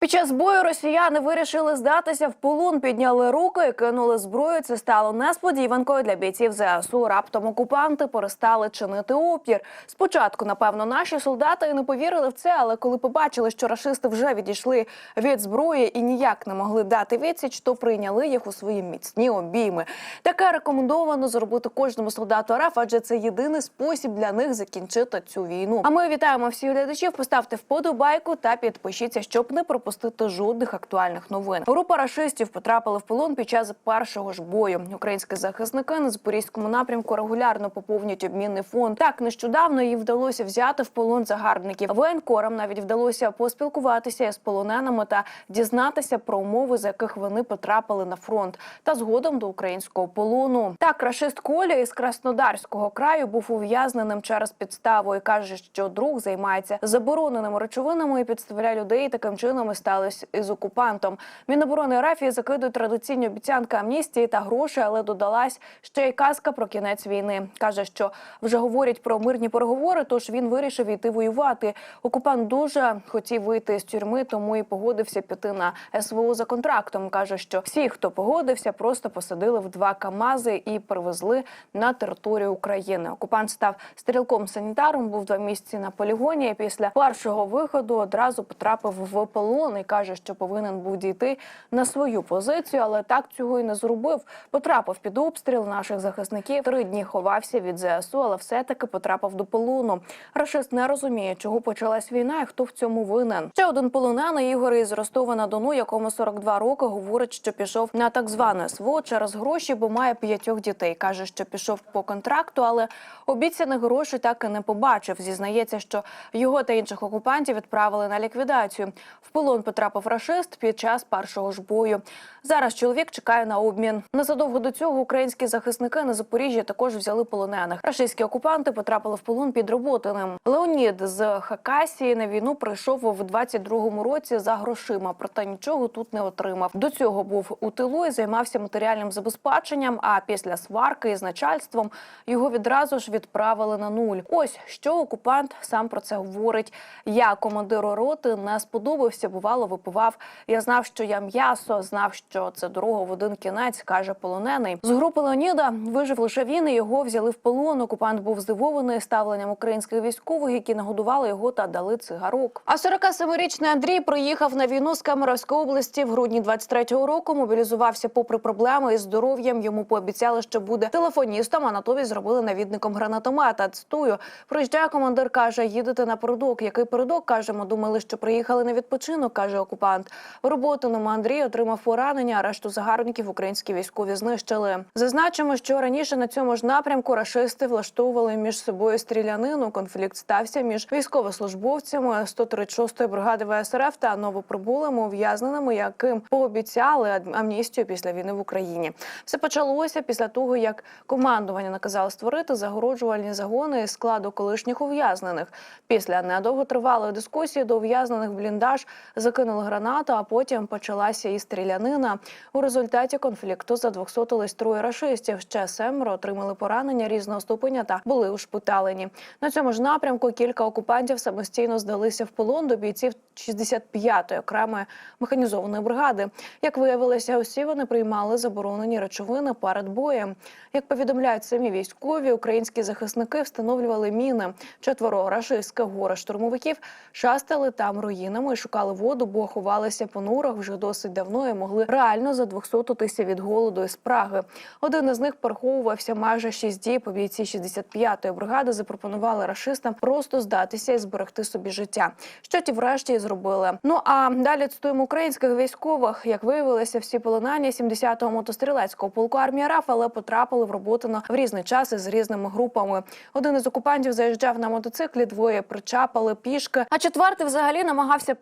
Під час бою росіяни вирішили здатися в полон, підняли руки і кинули зброю. Це стало несподіванкою для бійців ЗСУ. Раптом окупанти перестали чинити опір. Спочатку, напевно, наші солдати і не повірили в це, але коли побачили, що рашисти вже відійшли від зброї і ніяк не могли дати відсіч, то прийняли їх у свої міцні обійми. Таке рекомендовано зробити кожному солдату РФ, адже це єдиний спосіб для них закінчити цю війну. А ми вітаємо всіх глядачів. Поставте вподобайку та підпишіться, щоб не пропустити жодних актуальних новин. Група рашистів потрапили в полон під час першого ж бою. Українські захисники на запорізькому напрямку регулярно поповнюють обмінний фонд. Так нещодавно їй вдалося взяти в полон загарбників. Воєнкорам навіть вдалося поспілкуватися з полоненими та дізнатися про умови, за яких вони потрапили на фронт, та згодом до українського полону. Так, рашист Коля із Краснодарського краю був ув'язненим через підставу і каже, що друг займається забороненими речовинами і підставляє людей. Таким чином сталося із окупантом. Міноборони РФ закидує традиційні обіцянки амністії та грошей, але додалась ще й казка про кінець війни. каже, що вже говорять про мирні переговори, тож він вирішив йти воювати. Окупант дуже хотів вийти з тюрми, тому і погодився піти на СВО за контрактом. каже, що всі, хто погодився, просто посадили в два камази і привезли на територію України. Окупант став стрілком санітаром, був два місяці на полігоні. Після першого виходу одразу потрапив в полон і каже, що повинен був дійти на свою позицію, але так цього і не зробив. Потрапив під обстріл наших захисників. Три дні ховався від ЗСУ, але все-таки потрапив до полону. Рашист не розуміє, чого почалась війна і хто в цьому винен. Ще один полонений Ігор із Ростова на Дону, якому 42 роки, говорить, що пішов на так зване СВО через гроші, бо має п'ятьох дітей. каже, що пішов по контракту, але обіцяних грошей так і не побачив. Зізнається, що його та інших окупантів відправили на ліквідацію. В полон потрапив рашист під час першого ж бою. Зараз чоловік чекає на обмін. Незадовго до цього українські захисники на Запоріжжі також взяли полонених. Рашистські окупанти потрапили в полон під Роботиним. Леонід з Хакасії на війну прийшов в 22-му році за грошима, проте нічого тут не отримав. До цього був у тилу і займався матеріальним забезпеченням. А після сварки із начальством його відразу ж відправили на нуль. Ось що окупант сам про це говорить. Я командиру роти не сподобався. Бувало, випивав. Я знав, що я м'ясо, знав, що це дорога в один кінець, каже полонений. З групи Леоніда вижив лише він. і Його взяли в полон. Окупант був здивований ставленням українських військових, які нагодували його та дали цигарок. А 47-річний Андрій приїхав на війну з Камеровської області в грудні 23-го року. Мобілізувався попри проблеми із здоров'ям. Йому пообіцяли, що буде телефоністом, а натомість зробили навідником гранатомета. Цитую, приїжджає командир, каже: їдете на передок. Який передок каже, ми думали, що приїхали на відпочинок, каже окупант. В роботиному Андрій отримав поранення. а Решту загарбників українські військові знищили. Зазначимо, що раніше на цьому ж напрямку рашисти влаштовували між собою стрілянину. Конфлікт стався між військовослужбовцями 136-ї бригади ВСРФ та новоприбулими ув'язненими, яким пообіцяли амністію після війни в Україні. Все почалося після того, як командування наказало створити загороджувальні загони із складу колишніх ув'язнених. Після недовготривалої дискусії до ув'язнених бліндаж закинули гранату, а потім почалася і стрілянина. У результаті конфлікту задвохсотились троє рашистів. Ще семеро отримали поранення різного ступеня та були ушпиталені. На цьому ж напрямку кілька окупантів самостійно здалися в полон до бійців 65-ї окремої механізованої бригади. Як виявилося, усі вони приймали заборонені речовини перед боєм. Як повідомляють самі військові, українські захисники встановлювали міни. Четверо рашистських горе штурмовиків шастали там руїнами і шукали воду, бо ховалися по нурах вже досить давно і могли реально задвохсотитися від голоду і спраги. Один із них переховувався майже шість діб. Бійці 65-ї бригади запропонували рашистам просто здатися і зберегти собі життя. Що ті врешті і зробили. Ну а далі цитуємо українських військових. Як виявилося, всі полонені 70-го мотострілецького полку армії РАФ, але потрапили в роботу на в різний час із різними групами. Один із окупантів заїжджав на мотоциклі, двоє причапали пішки. А четвертий взагалі намагався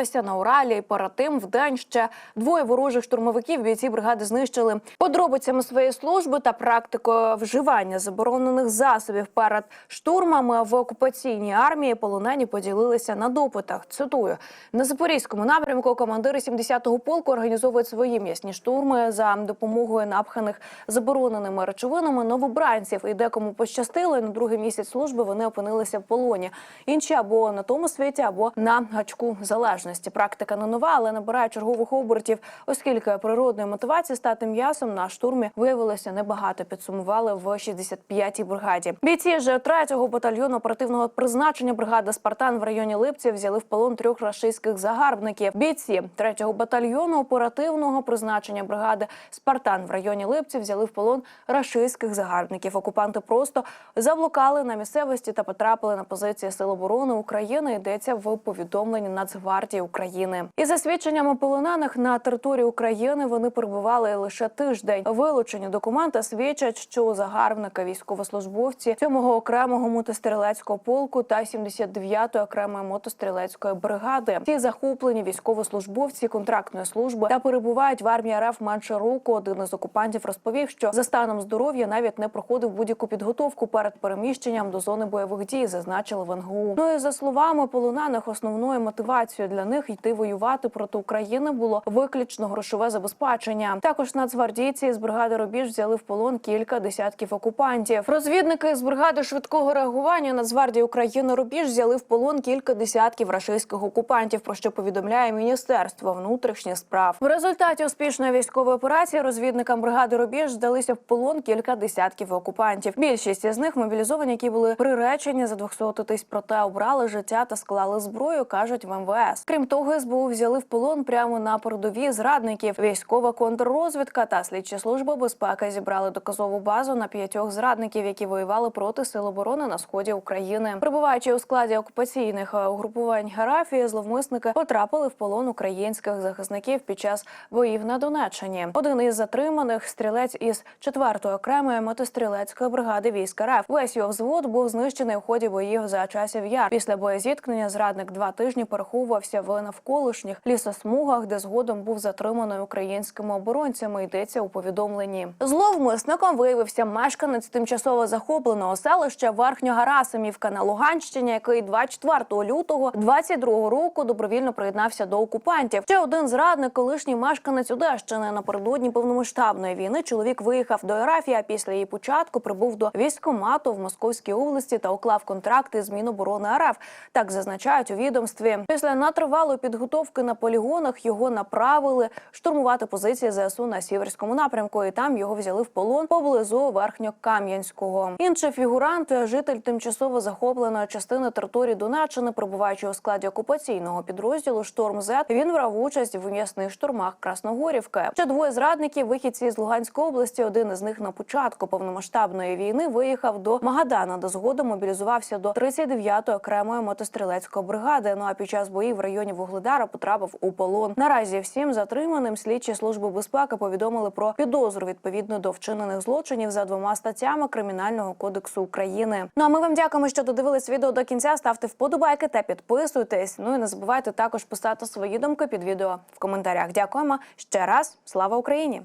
прорватися на Уралі. І перед тим в день ще двоє ворожих штурмовиків бійці бригади знищили подробицями своєї служби та практикою вживання заборонених засобів перед штурмами в окупаційній армії. Полонені поділилися на допитах. Цитую на запорізькому напрямку. Командири 70-го полку організовують свої м'ясні штурми за допомогою напханих забороненими речовинами новобранців. І декому пощастило, і на другий місяць служби вони опинилися в полоні. Інші або на тому світі, або на гачку залежності. Дійсності практика не нова, але набирає чергових обертів, оскільки природної мотивації стати м'ясом на штурмі виявилося небагато. Підсумували в 65-й бригаді. Бійці ж 3-го батальйону оперативного призначення бригади Спартан в районі Липці взяли в полон трьох рашистських загарбників. Бійці 3-го батальйону оперативного призначення бригади Спартан в районі Липці взяли в полон рашистських загарбників. Окупанти просто заблукали на місцевості та потрапили на позиції Сил оборони України. Йдеться в повідомленні Нацгвардії України. І за свідченнями полонених на території України вони перебували лише тиждень. Вилучені документи свідчать, що у загарбника військовослужбовці 7-го окремого мотострілецького полку та 79-ї окремої мотострілецької бригади. Ці захоплені військовослужбовці контрактної служби та перебувають в армії РФ менше року. Один із окупантів розповів, що за станом здоров'я навіть не проходив будь-яку підготовку перед переміщенням до зони бойових дій, зазначили в НГУ. Ну і за словами полонених, основною мотивацією для них йти воювати проти України було виключно грошове забезпечення. Також нацгвардійці з бригади Рубіж взяли в полон кілька десятків окупантів. Розвідники з бригади швидкого реагування Нацгвардії України Рубіж взяли в полон кілька десятків рашистських окупантів. Про що повідомляє Міністерство внутрішніх справ. В результаті успішної військової операції розвідникам бригади Рубіж здалися в полон кілька десятків окупантів. Більшість із них мобілізовані, які були приречені за 200 тисяч, проте обрали життя та склали зброю, кажуть в МВС. Крім того, СБУ взяли в полон прямо на передові зрадників. Військова контррозвідка та слідча служба безпеки зібрали доказову базу на п'ятьох зрадників, які воювали проти сил оборони на сході України. Прибуваючи у складі окупаційних е, угрупувань Гарафії, зловмисники потрапили в полон українських захисників під час боїв на Донеччині. Один із затриманих стрілець із 4-ї окремої мотострілецької бригади військ РФ. Весь його взвод був знищений у ході боїв за часів яр. Після боєзіткнення зрадник два тижні переховувався в навколишніх лісосмугах, де згодом був затриманий українськими оборонцями. Йдеться у повідомленні. Зловмисником виявився мешканець тимчасово захопленого селища Верхньогарасимівка на Луганщині, який 24 лютого 22 року добровільно приєднався до окупантів. Ще один зрадник, колишній мешканець Одещини. Напередодні повномасштабної війни чоловік виїхав до Ерафії, а після її початку прибув до військкомату в Московській області та уклав контракти з Міноборони РФ. Так зазначають у відомстві. Після натривалої підготовки на полігонах його направили штурмувати позиції ЗСУ на сіверському напрямку, і там його взяли в полон поблизу Верхньокам'янського. Інший фігурант, житель тимчасово захопленої частини території Донеччини, перебуваючи у складі окупаційного підрозділу Шторм З, він брав участь в м'ясних штурмах Красногорівки. Ще двоє зрадників, вихідці з Луганської області. Один із них на початку повномасштабної війни виїхав до Магадана, де згодом мобілізувався до 39-ї окремої мотострілецької бригади. Ну а під час боїв в районі Вугледара потрапив у полон. Наразі всім затриманим слідчі служби безпеки повідомили про підозру відповідно до вчинених злочинів за двома статтями Кримінального кодексу України. Ну а ми вам дякуємо, що додивились відео до кінця. Ставте вподобайки та підписуйтесь. Ну і не забувайте також писати свої думки під відео в коментарях. Дякуємо ще раз. Слава Україні!